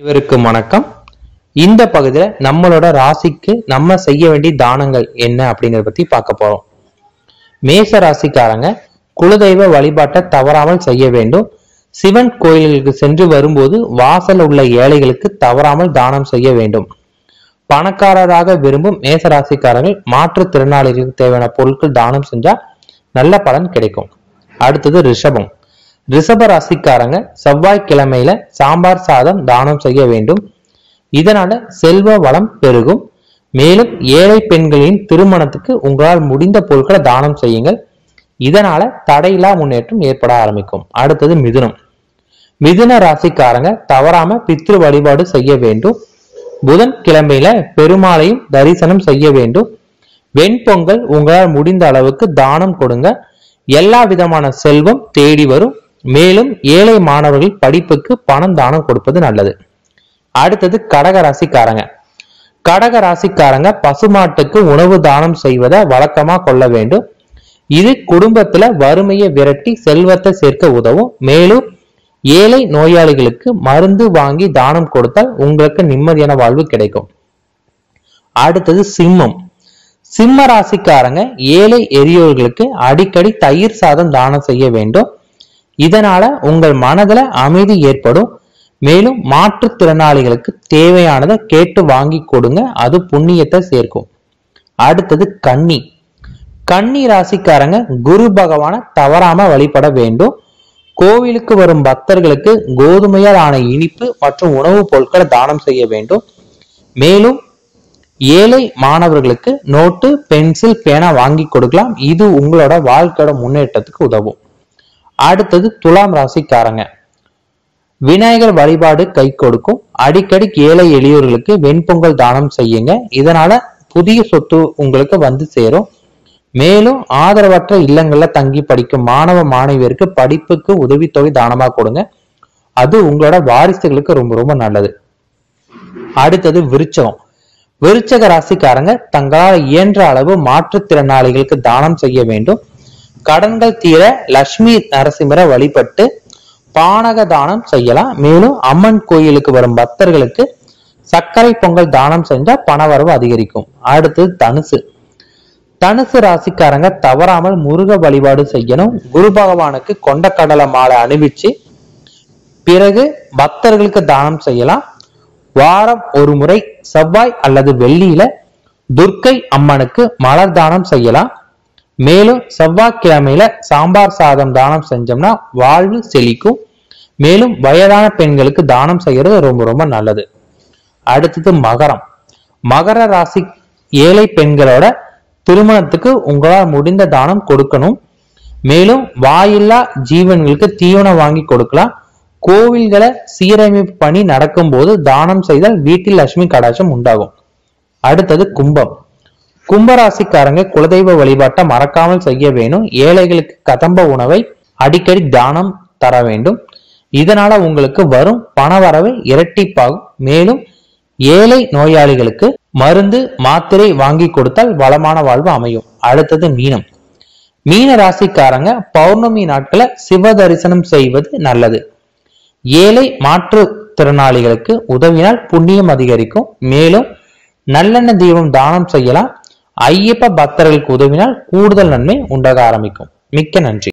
இவருக்கு வணக்கம். இந்த பகுதியில நம்மளோட ராசிக்கு நம்ம செய்ய வேண்டிய தானங்கள் என்ன அப்படிங்கறத பத்தி பார்க்க போறோம். மேச ராசிக்காரங்க குலதெய்வ வழிபாட்டை தவறாமல் செய்ய வேண்டும். சிவன் கோயில்களுக்கு சென்று வரும்போது வாசல் உள்ள ஏழைகளுக்கு தவறாமல் தானம் செய்ய வேண்டும். பணக்காரராக விரும்பும் மேச ராசிக்காரர்கள் மாற்றுத்திறனாளிகளுக்கு தேவையான பொருட்கள் தானம் செஞ்சா நல்ல பலன் கிடைக்கும். அடுத்தது ரிஷபம். ரிஷப ராசிக்காரங்க செவ்வாய்க்கிழமையில சாம்பார் சாதம் தானம் செய்ய வேண்டும். இதனால செல்வ வளம் பெருகும். மேலும் ஏழை பெண்களின் திருமணத்துக்கு உங்களால் முடிந்த பொருட்களை தானம் செய்யுங்கள். இதனால தடையில்லா முன்னேற்றம் ஏற்பட ஆரம்பிக்கும். அடுத்தது மிதுனம். மிதுன ராசிக்காரங்க தவறாம பித்ரு வழிபாடு செய்ய வேண்டும். புதன் கிழமையில பெருமாளையும் தரிசனம் செய்ய வேண்டும். வெண்பொங்கல் உங்களால் முடிந்த அளவுக்கு தானம் கொடுங்க. எல்லா விதமான செல்வம் தேடி வரும். மேலும் ஏழை மாணவர்கள் படிப்புக்கு பணம் தானம் கொடுப்பது நல்லது. அடுத்தது கடக ராசிக்காரங்க கடக ராசிக்காரங்க பசுமாட்டுக்கு உணவு தானம் செய்வதை வழக்கமா கொள்ள வேண்டும். இது குடும்பத்துல வறுமையை விரட்டி செல்வத்தை சேர்க்க உதவும். மேலும் ஏழை நோயாளிகளுக்கு மருந்து வாங்கி தானம் கொடுத்தால் உங்களுக்கு நிம்மதியான வாழ்வு கிடைக்கும். அடுத்தது சிம்மம். சிம்ம ராசிக்காரங்க ஏழை எரியோர்களுக்கு அடிக்கடி தயிர் சாதம் தானம் செய்ய வேண்டும். இதனால உங்கள் மனதுல அமைதி ஏற்படும். மேலும் மாற்றுத்திறனாளிகளுக்கு தேவையானதை கேட்டு வாங்கி கொடுங்க. அது புண்ணியத்தை சேர்க்கும். அடுத்தது கன்னி. கன்னி ராசிக்காரங்க குரு பகவானை தவறாம வழிபட வேண்டும். கோவிலுக்கு வரும் பக்தர்களுக்கு கோதுமையால் ஆன இனிப்பு மற்றும் உணவுப் பொருட்களை தானம் செய்ய வேண்டும். மேலும் ஏழை மாணவர்களுக்கு நோட்டு பென்சில் பேனா வாங்கி கொடுக்கலாம். இது உங்களோட வாழ்க்கையோட முன்னேற்றத்துக்கு உதவும். அடுத்தது துலாம் ராசிக்காரங்க. விநாயகர் வழிபாடு கை கொடுக்கும். அடிக்கடி ஏழை எளியோர்களுக்கு வெண்பொங்கல் தானம் செய்யுங்க. இதனால புதிய சொத்து உங்களுக்கு வந்து சேரும். மேலும் ஆதரவற்ற இல்லங்கள்ல தங்கி படிக்கும் மாணவ மாணவியருக்கு படிப்புக்கு உதவித்தொகை தானமா கொடுங்க. அது உங்களோட வாரிசுகளுக்கு ரொம்ப ரொம்ப நல்லது. அடுத்தது விருச்சகம். விருச்சக ராசிக்காரங்க தங்களால் இயன்ற அளவு மாற்றுத்திறனாளிகளுக்கு தானம் செய்ய வேண்டும். கடன்கள் தீர லட்சுமி நரசிம்மரை வழிபட்டு பானக தானம் செய்யலாம். மேலும் அம்மன் கோயிலுக்கு வரும் பக்தர்களுக்கு சர்க்கரை பொங்கல் தானம் செஞ்சா பணவரவு அதிகரிக்கும். அடுத்தது தனுசு. தனுசு ராசிக்காரங்க தவறாமல் முருக வழிபாடு செய்யணும். குரு பகவானுக்கு கடலை மாலை அணிவிச்சு பிறகு பக்தர்களுக்கு தானம் செய்யலாம். வாரம் ஒரு முறை செவ்வாய் அல்லது வெள்ளியில துர்க்கை அம்மனுக்கு மலர் தானம் செய்யலாம். மேலும் செவ்வாய்க்கிழமையில சாம்பார் சாதம் தானம் செஞ்சோம்னா வாழ்வு செழிக்கும். மேலும் வயதான பெண்களுக்கு தானம் செய்யறது ரொம்ப ரொம்ப நல்லது. அடுத்தது மகரம். மகர ராசி ஏழை பெண்களோட திருமணத்துக்கு உங்களால் முடிந்த தானம் கொடுக்கணும். மேலும் வாயில்லா ஜீவன்களுக்கு தீவனம் வாங்கி கொடுக்கலாம். கோவில்களை சீரமைப்பு பணி நடக்கும்போது தானம் செய்தால் வீட்டில் லட்சுமி கடாட்சம் உண்டாகும். அடுத்தது கும்பம். கும்பராசிக்காரங்க குலதெய்வ வழிபாட்டை மறக்காமல் செய்ய வேணும். ஏழைகளுக்கு கதம்ப உணவை அடிக்கடி தானம் தர வேண்டும். இதனால உங்களுக்கு வரும் பணவரவு இரட்டிப்பாகும். மேலும் ஏழை நோயாளிகளுக்கு மருந்து மாத்திரை வாங்கி கொடுத்தால் வளமான வாழ்வு அமையும். அடுத்தது மீனம். மீன ராசிக்காரங்க பௌர்ணமி நாட்களை சிவ தரிசனம் செய்வது நல்லது. ஏழை மாற்றுத்திறனாளிகளுக்கு உதவினால் புண்ணியம் அதிகரிக்கும். மேலும் நல்லெண்ணெய் தீபம் தானம் செய்யலாம். ஐயப்ப பக்தர்களுக்கு உதவினால் கூடுதல் நன்மை உண்டாக ஆரம்பிக்கும். மிக்க நன்றி.